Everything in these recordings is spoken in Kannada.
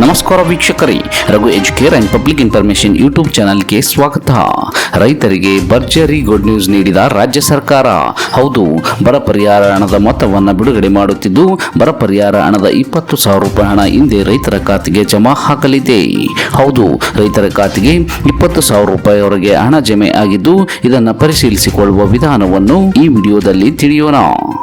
ನಮಸ್ಕಾರ ವೀಕ್ಷಕರೇ, Raghu Educare and public information YouTube ಚಾನಲ್ಗೆ ಸ್ವಾಗತ. ರೈತರಿಗೆ ಭರ್ಜರಿ ಗುಡ್ ನ್ಯೂಸ್ ನೀಡಿದ ರಾಜ್ಯ ಸರ್ಕಾರ. ಹೌದು, ಬರ ಪರಿಹಾರ ಹಣದ ಮೊತ್ತವನ್ನು ಬಿಡುಗಡೆ ಮಾಡುತ್ತಿದ್ದು, ಬರ ಪರಿಹಾರ ಹಣದ ಇಪ್ಪತ್ತು ಸಾವಿರ ರೂಪಾಯಿ ಹಣ ಹಿಂದೆ ರೈತರ ಖಾತೆಗೆ ಜಮಾ ಹಾಕಲಿದೆ ಹೌದು, ರೈತರ ಖಾತೆಗೆ ಇಪ್ಪತ್ತು ಸಾವಿರ ರೂಪಾಯಿವರೆಗೆ ಹಣ ಜಮೆ ಆಗಿದ್ದು, ಇದನ್ನು ಪರಿಶೀಲಿಸಿಕೊಳ್ಳುವ ವಿಧಾನವನ್ನು ಈ ವಿಡಿಯೋದಲ್ಲಿ ತಿಳಿಯೋಣ.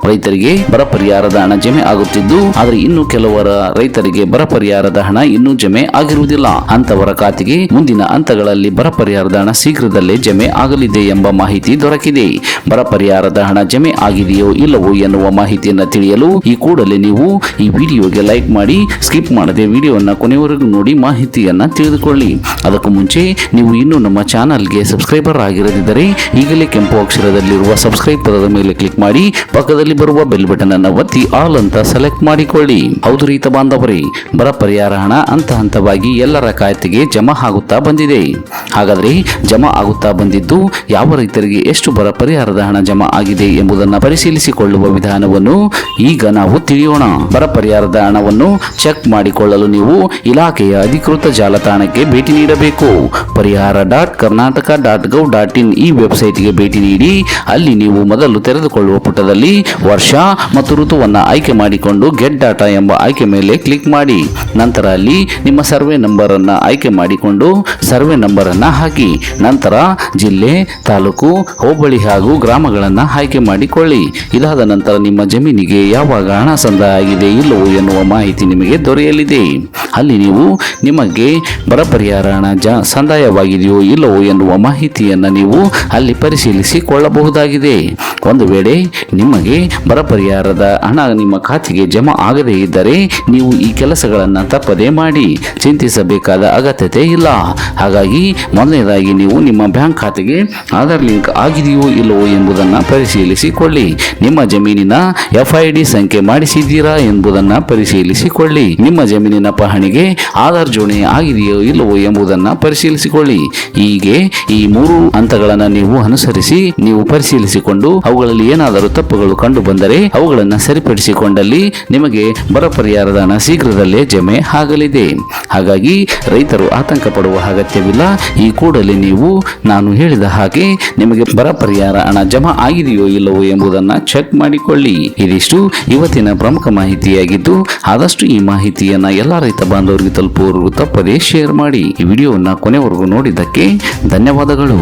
ರೈತರಿಗೆ ಬರ ಪರಿಹಾರದ ಹಣ ಜಮೆ ಆಗುತ್ತಿದ್ದು, ಆದರೆ ಇನ್ನು ಕೆಲವರ ರೈತರಿಗೆ ಬರ ಪರಿಹಾರದ ಹಣ ಇನ್ನೂ ಜಮೆ ಆಗಿರುವುದಿಲ್ಲ. ಅಂತವರ ಖಾತೆಗೆ ಮುಂದಿನ ಹಂತಗಳಲ್ಲಿ ಬರ ಪರಿಹಾರದ ಹಣ ಶೀಘ್ರದಲ್ಲೇ ಜಮೆ ಆಗಲಿದೆ ಎಂಬ ಮಾಹಿತಿ ದೊರಕಿದೆ. ಬರ ಪರಿಹಾರದ ಹಣ ಜಮೆ ಆಗಿದೆಯೋ ಇಲ್ಲವೋ ಎನ್ನುವ ಮಾಹಿತಿಯನ್ನು ತಿಳಿಯಲು ಈ ಕೂಡಲೇ ನೀವು ಈ ವಿಡಿಯೋಗೆ ಲೈಕ್ ಮಾಡಿ, ಸ್ಕಿಪ್ ಮಾಡದೆ ವಿಡಿಯೋವನ್ನು ಕೊನೆವರೆಗೂ ನೋಡಿ ಮಾಹಿತಿಯನ್ನ ತಿಳಿದುಕೊಳ್ಳಿ. ಅದಕ್ಕೂ ಮುಂಚೆ ನೀವು ಇನ್ನೂ ನಮ್ಮ ಚಾನಲ್ಗೆ ಸಬ್ಸ್ಕ್ರೈಬರ್ ಆಗಿರದಿದ್ದರೆ ಈಗಲೇ ಕೆಂಪು ಅಕ್ಷರದಲ್ಲಿರುವ ಸಬ್ಸ್ಕ್ರೈಬ್ ಪದದ ಮೇಲೆ ಕ್ಲಿಕ್ ಮಾಡಿ, ಪಕ್ಕದಲ್ಲಿ ಬರುವ ಬೆಲ್ ಬಟನ್ ಅನ್ನು ಒತ್ತಿ ಆಲ್ ಅಂತ ಸೆಲೆಕ್ಟ್ ಮಾಡಿಕೊಳ್ಳಿ. ಹೌದು ರೈತ ಬಾಂಧವರೇ ಬರ ಪರಿಹಾರ ಹಂತ ಹಂತವಾಗಿ ಎಲ್ಲರ ಖಾತೆಗೆ ಜಮಾ ಆಗುತ್ತಾ ಬಂದಿದೆ. ಹಾಗಾದರೆ ಜಮಾ ಆಗುತ್ತಾ ಬಂದಿದ್ದು ಯಾವ ರೈತರಿಗೆ ಎಷ್ಟು ಬರ ಪರಿಹಾರದ ಹಣ ಜಮಾ ಆಗಿದೆ ಎಂಬುದನ್ನು ಪರಿಶೀಲಿಸಿಕೊಳ್ಳುವ ವಿಧಾನವನ್ನು ಈಗ ನಾವು ತಿಳಿಯೋಣ. ಬರ ಪರಿಹಾರದ ಹಣವನ್ನು ಚೆಕ್ ಮಾಡಿಕೊಳ್ಳಲು ನೀವು ಇಲಾಖೆಯ ಅಧಿಕೃತ ಜಾಲತಾಣಕ್ಕೆ ಭೇಟಿ ನೀಡಬೇಕು. Parihara dot Karnataka dot gov dot in ಈ ವೆಬ್ಸೈಟ್ಗೆ ಭೇಟಿ ನೀಡಿ, ಅಲ್ಲಿ ನೀವು ಮೊದಲು ತೆರೆದುಕೊಳ್ಳುವ ಪುಟದಲ್ಲಿ ವರ್ಷ ಮತ್ತು ಋತುವನ್ನು ಆಯ್ಕೆ ಮಾಡಿಕೊಂಡು ಗೆಟ್ ಡಾಟಾ ಎಂಬ ಆಯ್ಕೆ ಮೇಲೆ ಕ್ಲಿಕ್ ಮಾಡಿ. ನಂತರ ಅಲ್ಲಿ ನಿಮ್ಮ ಸರ್ವೆ ನಂಬರನ್ನು ಆಯ್ಕೆ ಮಾಡಿಕೊಂಡು ಸರ್ವೆ ನಂಬರನ್ನು ಹಾಕಿ. ನಂತರ ಜಿಲ್ಲೆ, ತಾಲೂಕು, ಹೋಬಳಿ ಹಾಗೂ ಗ್ರಾಮಗಳನ್ನು ಆಯ್ಕೆ ಮಾಡಿಕೊಳ್ಳಿ. ಇದಾದ ನಂತರ ನಿಮ್ಮ ಜಮೀನಿಗೆ ಯಾವಾಗ ಹಣ ಸಂದಾಯ ಆಗಿದೆ ಇಲ್ಲವೋ ಎನ್ನುವ ಮಾಹಿತಿ ನಿಮಗೆ ದೊರೆಯಲಿದೆ. ಅಲ್ಲಿ ನೀವು ನಿಮಗೆ ಬರ ಪರಿಹಾರ ಹಣ ಜ ಸಂದಾಯವಾಗಿದೆಯೋ ಇಲ್ಲವೋ ಎನ್ನುವ ಮಾಹಿತಿಯನ್ನು ನೀವು ಅಲ್ಲಿ ಪರಿಶೀಲಿಸಿಕೊಳ್ಳಬಹುದಾಗಿದೆ. ಒಂದು ವೇಳೆ ನಿಮಗೆ ಬರ ಪರಿಹಾರದ ಹಣ ನಿಮ್ಮ ಖಾತೆಗೆ ಜಮಾ ಆಗದೇ ಇದ್ದರೆ ನೀವು ಈ ಕೆಲಸಗಳನ್ನು ತಪ್ಪದೇ ಮಾಡಿ ಚಿಂತಿಸಬೇಕಾದ ಅಗತ್ಯತೆ ಇಲ್ಲ. ಹಾಗಾಗಿ ಮೊದಲನೇದಾಗಿ ನೀವು ನಿಮ್ಮ ಬ್ಯಾಂಕ್ ಖಾತೆಗೆ ಆಧಾರ್ ಲಿಂಕ್ ಆಗಿದೆಯೋ ಇಲ್ಲವೋ ಎಂಬುದನ್ನು ಪರಿಶೀಲಿಸಿಕೊಳ್ಳಿ. ನಿಮ್ಮ ಜಮೀನಿನ ಎಫ್ ಐ ಡಿ ಸಂಖ್ಯೆ ಮಾಡಿಸಿದ್ದೀರಾ ಎಂಬುದನ್ನು ಪರಿಶೀಲಿಸಿಕೊಳ್ಳಿ. ನಿಮ್ಮ ಜಮೀನಿನ ಪಹಣಿಗೆ ಆಧಾರ್ ಜೋಡಣೆ ಆಗಿದೆಯೋ ಇಲ್ಲವೋ ಎಂಬುದನ್ನು ಪರಿಶೀಲಿಸಿಕೊಳ್ಳಿ. ಹೀಗೆ ಈ ಮೂರು ಹಂತಗಳನ್ನು ನೀವು ಅನುಸರಿಸಿ ನೀವು ಪರಿಶೀಲಿಸಿಕೊಂಡು ಅವುಗಳಲ್ಲಿ ಏನಾದರೂ ತಪ್ಪುಗಳು ಕಂಡು ಬಂದರೆ ಅವುಗಳನ್ನು ಸರಿಪಡಿಸಿಕೊಂಡಲ್ಲಿ ನಿಮಗೆ ಬರ ಪರಿಹಾರದ ಹಣ ಶೀಘ್ರದಲ್ಲೇ ಜಮೆ ಆಗಲಿದೆ. ಹಾಗಾಗಿ ರೈತರು ಆತಂಕ ಪಡುವ ಅಗತ್ಯವಿಲ್ಲ. ಈ ಕೂಡಲೇ ನೀವು ನಾನು ಹೇಳಿದ ಹಾಗೆ ನಿಮಗೆ ಬರ ಪರಿಹಾರ ಹಣ ಜಮಾ ಆಗಿದೆಯೋ ಇಲ್ಲವೋ ಎಂಬುದನ್ನು ಚೆಕ್ ಮಾಡಿಕೊಳ್ಳಿ. ಇದಿಷ್ಟು ಇವತ್ತಿನ ಪ್ರಮುಖ ಮಾಹಿತಿಯಾಗಿದ್ದು, ಆದಷ್ಟು ಈ ಮಾಹಿತಿಯನ್ನ ಎಲ್ಲ ರೈತ ಬಾಂಧವರಿಗೆ ತಲುಪುವವರೆಗೂ ತಪ್ಪದೇ ಶೇರ್ ಮಾಡಿ. ಈ ವಿಡಿಯೋವನ್ನು ಕೊನೆವರೆಗೂ ನೋಡಿದ್ದಕ್ಕೆ ಧನ್ಯವಾದಗಳು.